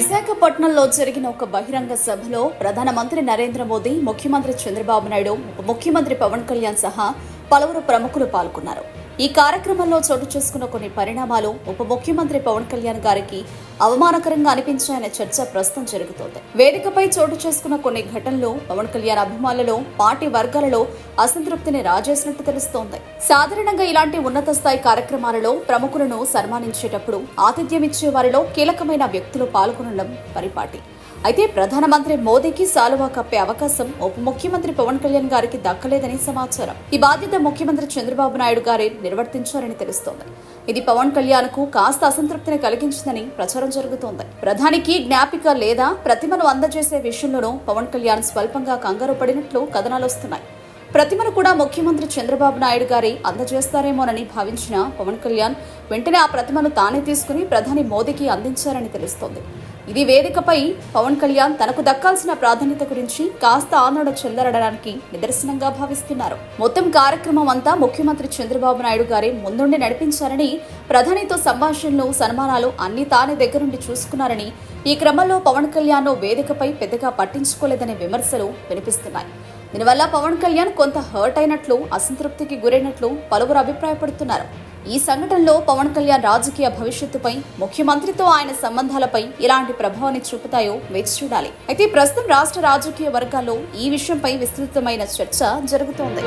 విశాఖపట్నంలో జరిగిన ఒక బహిరంగ సభలో ప్రధానమంత్రి నరేంద్ర మోదీ ముఖ్యమంత్రి చంద్రబాబు నాయుడు ముఖ్యమంత్రి పవన్ కళ్యాణ్ సహా పలువురు ప్రముఖులు పాల్గొన్నారు. ఈ కార్యక్రమంలో చోటు చేసుకున్న కొన్ని పరిణామాలు ఉప ముఖ్యమంత్రి పవన్ కళ్యాణ్ గారికి అవమానకరంగా అనిపించాయనే చర్చ ప్రస్తుతం జరుగుతోంది. వేదికపై చోటు చేసుకున్న కొన్ని ఘటనలు పవన్ కళ్యాణ్ అభిమానులలో పార్టీ వర్గాలలో అసంతృప్తిని రాజేసినట్టు తెలుస్తోంది. సాధారణంగా ఇలాంటి ఉన్నత స్థాయి కార్యక్రమాలలో ప్రముఖులను సన్మానించేటప్పుడు ఆతిథ్యం ఇచ్చే వారిలో కీలకమైన వ్యక్తులు పాల్గొనడం పరిపాటి. అయితే ప్రధానమంత్రి మోదీకి సాలువా కప్పే అవకాశం ఉప ముఖ్యమంత్రి పవన్ కళ్యాణ్ గారికి దక్కలేదని సమాచారం. ఈ బాధ్యత ముఖ్యమంత్రి చంద్రబాబు నాయుడు గారే నిర్వర్తించారని తెలుస్తోంది. ఇది పవన్ కళ్యాణ్కు కాస్త అసంతృప్తిని కలిగించిందని ప్రచారం జరుగుతోంది. ప్రధానికి జ్ఞాపిక లేదా ప్రతిమను అందజేసే విషయంలోనూ పవన్ కళ్యాణ్ స్వల్పంగా కంగారు పడినట్లు కథనాలు వస్తున్నాయి. ప్రతిమను కూడా ముఖ్యమంత్రి చంద్రబాబు నాయుడు గారి అందజేస్తారేమోనని భావించిన పవన్ కళ్యాణ్ వెంటనే ఆ ప్రతిమను తానే తీసుకుని ప్రధాని మోదీకి అందించారని తెలుస్తోంది. ఇది వేదికపై పవన్ కళ్యాణ్ తనకు దక్కాల్సిన ప్రాధాన్యత గురించి కాస్త ఆందోళన చెందరడానికి నిదర్శనంగా భావిస్తున్నారు. మొత్తం కార్యక్రమం అంతా ముఖ్యమంత్రి చంద్రబాబు నాయుడు గారే ముందుండి నడిపించారని ప్రధానితో సంభాషణలు సన్మానాలు అన్ని తానే దగ్గరుండి చూసుకున్నారని ఈ క్రమంలో పవన్ కళ్యాణ్ వేదికపై పెద్దగా పట్టించుకోలేదనే విమర్శలు వినిపిస్తున్నాయి. దీనివల్ల పవన్ కళ్యాణ్ కొంత హర్ట్ అయినట్లు అసంతృప్తికి గురైనట్లు పలువురు అభిప్రాయపడుతున్నారు. ఈ సంఘటనలో పవన్ కళ్యాణ్ రాజకీయ భవిష్యత్తుపై ముఖ్యమంత్రితో ఆయన సంబంధాలపై ఎలాంటి ప్రభావాన్ని చూపుతాయో వేచి చూడాలి. అయితే ప్రస్తుతం రాష్ట్ర రాజకీయ వర్గాల్లో ఈ విషయంపై విస్తృతమైన చర్చ జరుగుతోంది.